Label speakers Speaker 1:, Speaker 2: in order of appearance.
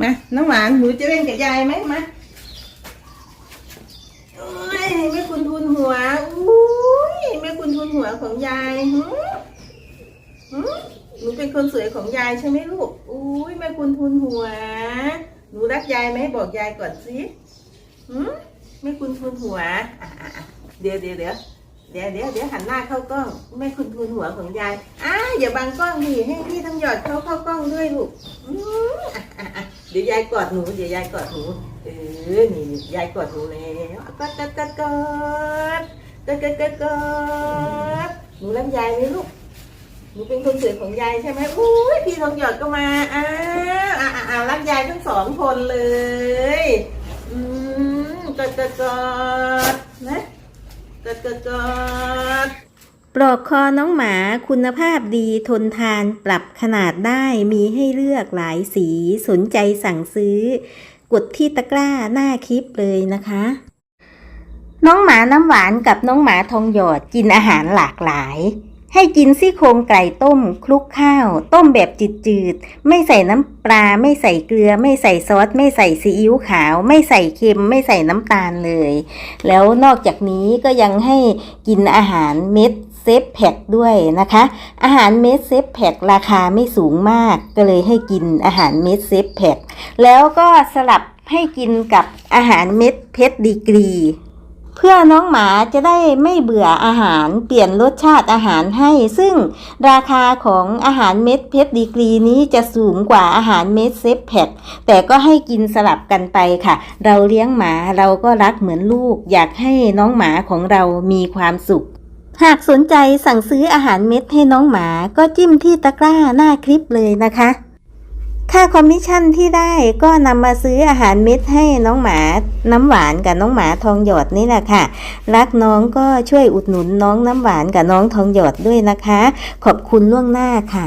Speaker 1: มาน้ำหวานหนูจะเล่นกับยายไหมมาโอ้ยแม่คุณทุนหัวอุ้ยแม่คุณทุนหัวของยายหืมหนูเป็นคนสวยของยายใช่ไหมลูกอุ้ยแม่คุณทุนหัว หนูรักยายไหมบอกยายก่อนสิหืมแม่คุณทุนหัวเดี๋ยวเดี๋ยวเดี๋ยวเดี๋ยวเดี๋ยวเดี๋ยวหันหน้าเข้ากล้องแม่คุณทุนหัวของยายอ้าอย่าบังกล้องดิให้พี่ทั้งหยอดเข้าเข้ากล้องด้วยลูกอืมอะอะอะ เดี๋ยวยายกอดหนูเดี๋ยวยายกอดหนูเออนี่นี่ยายกอดหนูแล้วกอดกอดกอดกอดกอดกอดกอดกอดหนูรักยายไหมลูกหนูเป็นคนสวยของยายใช่ไหมอุ้ยพี่ทองหยอดก็มาอ้าวอะอะอะรักยายทั้งสองคนเลยอืมกอดกอดกอดนะกอดกอดกอด
Speaker 2: ปลอกคอน้องหมาคุณภาพดีทนทานปรับขนาดได้มีให้เลือกหลายสีสนใจสั่งซื้อ กดที่ตะกร้าหน้าคลิปเลยนะคะ น้องหมาน้ำหวานกับน้องหมาทองหยอดกินอาหารหลากหลาย ให้กินซี่โครงไก่ต้ม คลุกข้าว ต้มแบบจืดๆ ไม่ใส่น้ำปลา ไม่ใส่เกลือ ไม่ใส่ซอส ไม่ใส่ซีอิ๊วขาว ไม่ใส่เค็ม ไม่ใส่น้ำตาลเลย แล้วนอกจากนี้ก็ยังให้กินอาหารเม็ด เซฟแพ็คด้วยนะคะ อาหารเม็ดเซฟแพ็คราคาไม่สูงมากก็เลยให้กินอาหารเม็ดเซฟแพ็คแล้วก็สลับให้กินกับอาหารเม็ดเพชรดีกรี เพื่อน้องหมาจะได้ไม่เบื่ออาหารเปลี่ยนรสชาติอาหารให้ ซึ่งราคาของอาหารเม็ดเพชรดีกรีนี้จะสูงกว่าอาหารเม็ดเซฟแพ็คแต่ก็ให้กินสลับกันไปค่ะ เราเลี้ยงหมาเราก็รักเหมือนลูก อยากให้น้องหมาของเรามีความสุข หากสนใจสั่งซื้ออาหารเม็ดให้น้องหมาก็จิ้มที่ตะกร้าหน้าคลิปเลยนะคะ ค่าคอมมิชชั่นที่ได้ก็นำมาซื้ออาหารเม็ดให้น้องหมาน้ำหวานกับน้องหมาทองหยอดนี่แหละค่ะ รักน้องก็ช่วยอุดหนุนน้องน้ำหวานกับน้องทองหยอดด้วยนะคะ ขอบคุณล่วงหน้าค่ะ